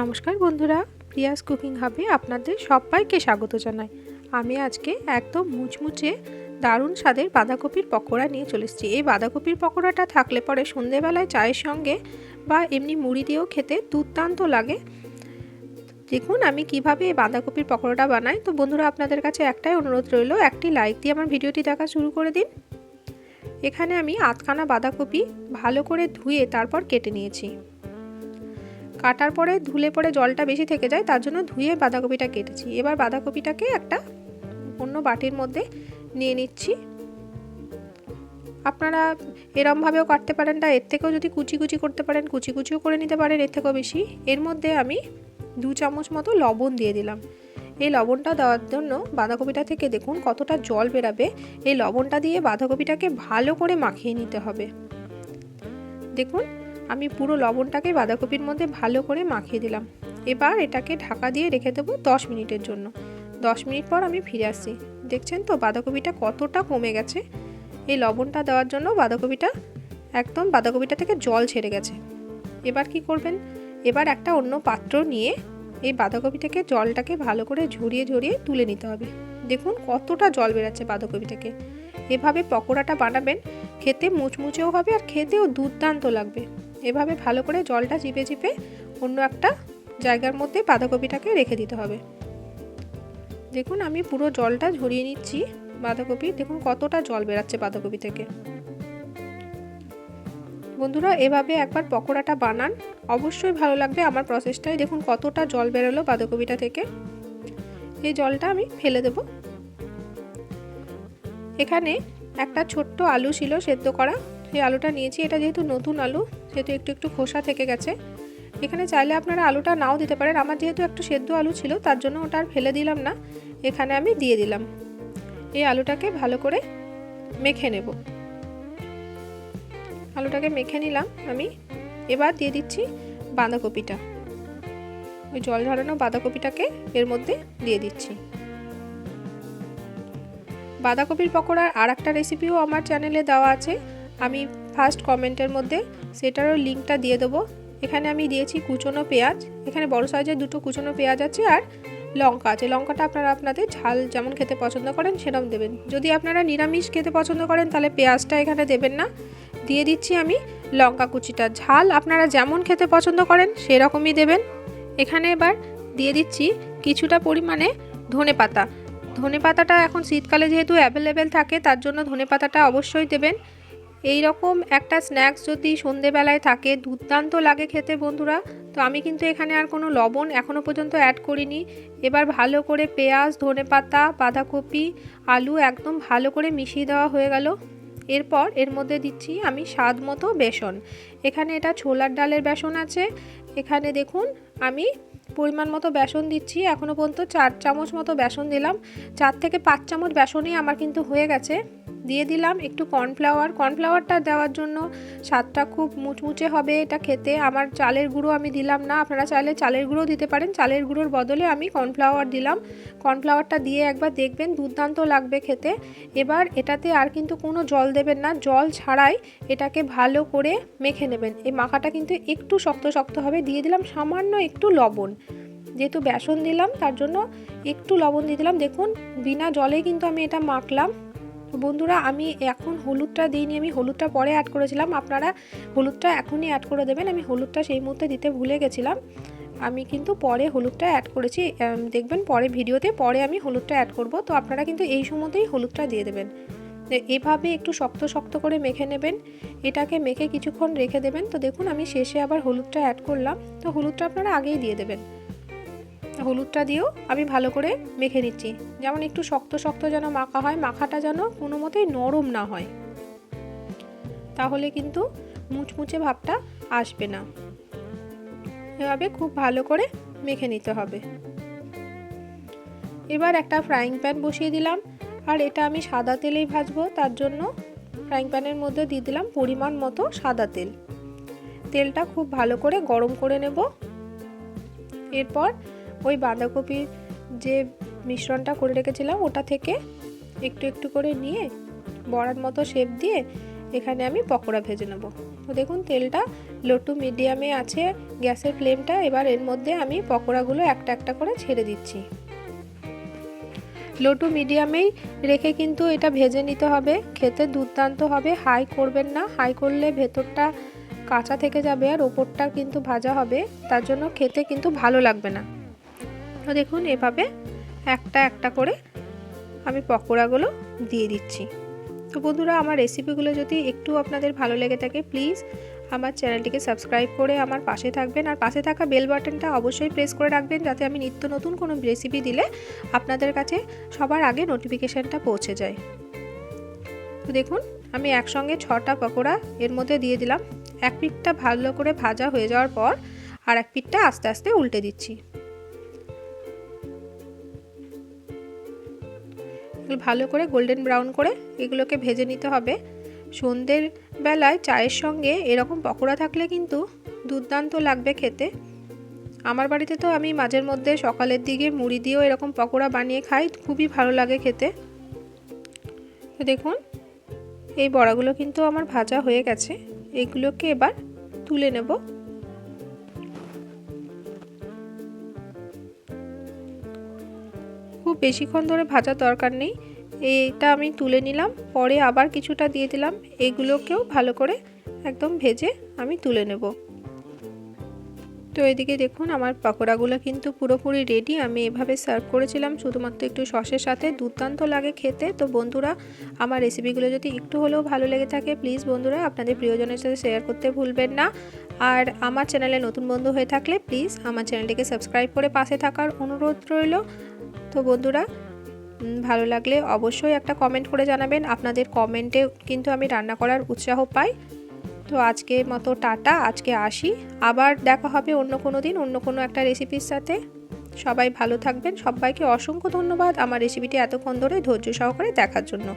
নমস্কার বন্ধুরা, Prius cooking হাবে আপনাদের সবাইকে স্বাগত জানাই। আমি আজকে একদম মুচমুচে দারুণ স্বাদের বাঁধাকপির পকোড়া নিয়ে চলে এসেছি। এই বাঁধাকপির পকোড়াটা থাকলে পরে সন্ধেবেলায় চায়ের সঙ্গে বা এমনি মুড়ি দিয়েও খেতে দুর্দান্ত লাগে। দেখুন আমি কীভাবে এই বাঁধাকপির পকোড়াটা বানাই। তো বন্ধুরা, আপনাদের কাছে একটাই অনুরোধ রইল, একটি লাইক দিয়ে আমার ভিডিওটি দেখা শুরু করে দিন। এখানে আমি আধখানা বাঁধাকপি ভালো করে ধুয়ে তারপর কেটে নিয়েছি। কাটার পরে ধুলে পরে জলটা বেশি থেকে যায়, তার জন্য ধুয়ে বাঁধাকপিটা কেটেছি। এবার বাঁধাকপিটাকে একটা অন্য বাটির মধ্যে নিয়ে নিচ্ছি। আপনারা এরমভাবেও কাটতে পারেন না এর থেকেও যদি কুচি কুচি করতে পারেন, কুচি কুচিও করে নিতে পারেন, এর থেকেও বেশি। এর মধ্যে আমি দু চামচ মতো লবণ দিয়ে দিলাম। এই লবণটা দেওয়ার জন্য বাঁধাকপিটা থেকে দেখুন কতটা জল বেরাবে। এই লবণটা দিয়ে বাঁধাকপিটাকে ভালো করে মাখিয়ে নিতে হবে। দেখুন আমি পুরো লবণটাকে বাঁধাকপির মধ্যে ভালো করে মাখিয়ে দিলাম। এবার এটাকে ঢাকা দিয়ে রেখে দেবো দশ মিনিটের জন্য। দশ মিনিট পর আমি ফিরে আসছি। দেখছেন তো বাঁধাকপিটা কতটা কমে গেছে। এই লবণটা দেওয়ার জন্য বাঁধাকপিটা, একদম বাঁধাকপিটা থেকে জল ছেড়ে গেছে। এবার কি করবেন? এবার একটা অন্য পাত্র নিয়ে এই বাঁধাকপি থেকে জলটাকে ভালো করে ঝরিয়ে ঝরিয়ে তুলে নিতে হবে। দেখুন কতটা জল বেরাচ্ছে বাঁধাকপি থেকে। এভাবে পকোড়াটা বানাবেন, খেতে মুচমুচেও হবে আর খেতেও দুর্দান্ত লাগবে। এভাবে ভালো করে জলটা চিপে চিপে অন্য একটা জায়গার মধ্যে বাঁধাকপিটাকে রেখে দিতে হবে। দেখুন, আমি পুরো জলটা ঝরিয়ে নিচ্ছি বাঁধাকপি। দেখুন, কতটা জল বেরাচ্ছে বাঁধাকপি থেকে। বন্ধুরা, এভাবে একবার পকোড়াটা বানান। অবশ্যই ভালো লাগবে আমার প্রসেসটাই দেখুন, কতটা জল বেরোলো বাঁধাকপিটা থেকে। এই জলটা আমি ফেলে দেব। এখানে একটা ছোট্ট আলু ছিল সেদ্ধ করা। সেই আলুটা নিয়েছি, এটা যেহেতু নতুন আলু, সেহেতু একটু একটু খোসা থেকে গেছে। এখানে চাইলে আপনারা আলুটা নাও দিতে পারেন। আমার যেহেতু একটু সেদ্ধ আলু ছিল, তার জন্য ওটা আর ফেলে দিলাম না। এখানে আমি দিয়ে দিলাম। এই আলুটাকে ভালো করে মেখে নেব। আলুটাকে মেখে নিলাম আমি। এবার দিয়ে দিচ্ছি বাঁধাকপিটা। ওই জল ঝরানো বাঁধাকপিটাকে এর মধ্যে দিয়ে দিচ্ছি। বাঁধাকপির পকোড়ার আর একটা রেসিপিও আমার চ্যানেলে দেওয়া আছে। আমি ফার্স্ট কমেন্টের মধ্যে সেটারও লিঙ্কটা দিয়ে দেবো। এখানে আমি দিয়েছি কুচনো পেঁয়াজ। এখানে বড় সাইজের দুটো কুচনো পেঁয়াজ আছে আর লঙ্কা আছে। লঙ্কাটা আপনারা আপনাদের ঝাল যেমন খেতে পছন্দ করেন সেরকম দেবেন। যদি আপনারা নিরামিষ খেতে পছন্দ করেন তাহলে পেঁয়াজটা এখানে দেবেন না। দিয়ে দিচ্ছি আমি লঙ্কা কুচিটা। ঝাল আপনারা যেমন খেতে পছন্দ করেন সেরকমই দেবেন। এখানে এবার দিয়ে দিচ্ছি কিছুটা পরিমাণে ধনে পাতা। ধনে পাতাটা এখন শীতকালে যেহেতু অ্যাভেলেবেল থাকে, তার জন্য ধনে পাতাটা অবশ্যই দেবেন। এই রকম একটা স্ন্যাক্স যদি সন্ধেবেলায় থাকে, দুর্দান্ত লাগে খেতে বন্ধুরা। তো আমি কিন্তু এখানে আর কোনো লবণ এখনও পর্যন্ত অ্যাড করিনি। এবার ভালো করে পেঁয়াজ ধনে পাতা বাঁধাকপি, আলু একদম ভালো করে মিশিয়ে দেওয়া হয়ে গেল। এরপর এর মধ্যে দিচ্ছি আমি স্বাদ মতো বেসন। এখানে এটা ছোলার ডালের বেসন আছে। এখানে দেখুন, আমি পরিমাণ মতো বেসন দিচ্ছি। এখনও পর্যন্ত চার চামচ মতো বেসন দিলাম। চার থেকে পাঁচ চামচ বেসনই আমার কিন্তু হয়ে গেছে। দিয়ে দিলাম একটু কর্নফ্লাওয়ার কর্নফ্লাওয়ারটা দেওয়ার জন্য স্বাদটা খুব মুচমুচে হবে এটা খেতে। আমার চালের গুঁড়ো আমি দিলাম না। আপনারা চাইলে চালের গুঁড়ো দিতে পারেন। চালের গুঁড়োর বদলে আমি কর্নফ্লাওয়ার দিলাম। কর্নফ্লাওয়ারটা দিয়ে একবার দেখবেন দুর্দান্ত লাগবে খেতে। এবার এটাতে আর কিন্তু কোনো জল দেবেন না। জল ছাড়াই এটাকে ভালো করে মেখে নেবেন। এই মাখাটা কিন্তু একটু শক্ত শক্ত হবে। দিয়ে দিলাম সামান্য একটু লবণ। যেহেতু বেসন দিলাম, তার জন্য একটু লবণ দিয়ে দিলাম। দেখুন, বিনা জলে কিন্তু আমি এটা মাখলাম। বন্ধুরা, আমি এখন হলুদটা দিইনি, আমি হলুদটা পরে অ্যাড করেছিলাম। আপনারা হলুদটা এখনই অ্যাড করে দেবেন। আমি হলুদটা সেই মুহূর্তে দিতে ভুলে গেছিলাম। আমি কিন্তু পরে হলুদটা অ্যাড করেছি। দেখবেন পরে ভিডিওতে পরে আমি হলুদটা অ্যাড করব। তো আপনারা কিন্তু এই সময়তেই হলুদটা দিয়ে দেবেন। এভাবে একটু শক্ত শক্ত করে মেখে নেবেন। এটাকে মেখে কিছুক্ষণ রেখে দেবেন। তো দেখুন, আমি শেষে আবার হলুদটা অ্যাড করলাম। তো হলুদটা আপনারা আগেই দিয়ে দেবেন। হলুদটা দিয়েও আমি ভালো করে মেখে নিচ্ছি। যেমন একটু শক্ত শক্ত যেন মাখা হয়, মাখাটা যেন কোনো মতেই নরম না হয়। তাহলে কিন্তু মুচমুচে ভাবটা আসবে না। এভাবে খুব ভালো করে মেখে নিতে হবে। এবার একটা ফ্রাইং প্যান বসিয়ে দিলাম। আর এটা আমি সাদা তেলেই ভাজবো, তার জন্য ফ্রাইং প্যানের মধ্যে দিয়ে দিলাম পরিমাণ মতো সাদা তেল। তেলটা খুব ভালো করে গরম করে নেব। এরপর ওই বাঁধাকপির যে মিশ্রণটা করে রেখেছিলাম, ওটা থেকে একটু একটু করে নিয়ে বড়ার মতো শেপ দিয়ে এখানে আমি পকোড়া ভেজে নেব। তো দেখুন, তেলটা লো টু মিডিয়ামে আছে, গ্যাসের ফ্লেমটা এবার এর মধ্যে আমি পকোড়াগুলো একটা একটা করে ছেড়ে দিচ্ছি। লো টু মিডিয়ামেই রেখে কিন্তু এটা ভেজে নিতে হবে, খেতে দুর্দান্ত হবে হাই করবেন না হাই করলে ভেতরটা কাঁচা থেকে যাবে আর ওপরটা কিন্তু ভাজা হবে, তার জন্য খেতে কিন্তু ভালো লাগবে না। তো দেখুন এভাবে একটা একটা করে আমি পকোড়াগুলো দিয়ে দিচ্ছি। তো বন্ধুরা, আমার রেসিপিগুলো যদি একটু আপনাদের ভালো লেগে থাকে প্লিজ আমার চ্যানেলটিকে সাবস্ক্রাইব করে আমার পাশে থাকবেন। আর পাশে থাকা বেল বাটনটা অবশ্যই প্রেস করে রাখবেন যাতে আমি নিত্য নতুন কোনো রেসিপি দিলে আপনাদের কাছে সবার আগে নোটিফিকেশানটা পৌঁছে যায়। তো দেখুন, আমি একসঙ্গে ছটা পকোড়া এর মধ্যে দিয়ে দিলাম। এক পিঠটা ভালো করে ভাজা হয়ে যাওয়ার পর আর এক পিঠটা আস্তে আস্তে উল্টে দিচ্ছি। ভালো করে গোল্ডেন ব্রাউন করে এগুলোকে ভেজে নিতে হবে। সন্ধ্যের বেলায় চায়ের সঙ্গে এরকম পকোড়া থাকলে কিন্তু দুর্দান্ত লাগবে খেতে। আমার বাড়িতে তো আমি মাঝের মধ্যে সকালের দিকে মুড়ি দিয়েও এরকম পকোড়া বানিয়ে খাই, খুবই ভালো লাগে খেতে। তো দেখুন, এই বড়াগুলো কিন্তু আমার ভাজা হয়ে গেছে। এগুলোকে এবার তুলে নেব। খুব বেশিক্ষণ ধরে ভাজার দরকার নেই। এটা আমি তুলে নিলাম, পরে আবার কিছুটা দিয়ে দিলাম। এগুলোকেও ভালো করে একদম ভেজে আমি তুলে নেব। তো এদিকে দেখুন, আমার পকোড়াগুলো কিন্তু পুরোপুরি রেডি আমি এভাবে সার্ভ করেছিলাম, শুধুমাত্র একটু সসের সাথে। দুর্দান্ত লাগে খেতে। তো বন্ধুরা, আমার রেসিপিগুলো যদি একটু হলেও ভালো লেগে থাকে প্লিজ বন্ধুরা, আপনাদের প্রিয়জনের সাথে শেয়ার করতে ভুলবেন না। আর আমার চ্যানেলে নতুন বন্ধু হয়ে থাকলে প্লিজ আমার চ্যানেলটিকে সাবস্ক্রাইব করে পাশে থাকার অনুরোধ রইল। তো বন্ধুরা ভালো লাগলে অবশ্যই একটা কমেন্ট করে জানাবেন। আপনাদের কমেন্টে কিন্তু আমি রান্না করার উৎসাহ পাই। তো আজকে মতো টাটা, আজকে আসি। আবার দেখা হবে অন্য কোনো দিন, অন্য কোনো একটা রেসিপির সাথে। সবাই ভালো থাকবেন। সবাইকে অসংখ্য ধন্যবাদ আমার রেসিপিটি এতক্ষণ ধরে ধৈর্য সহকারে দেখার জন্য।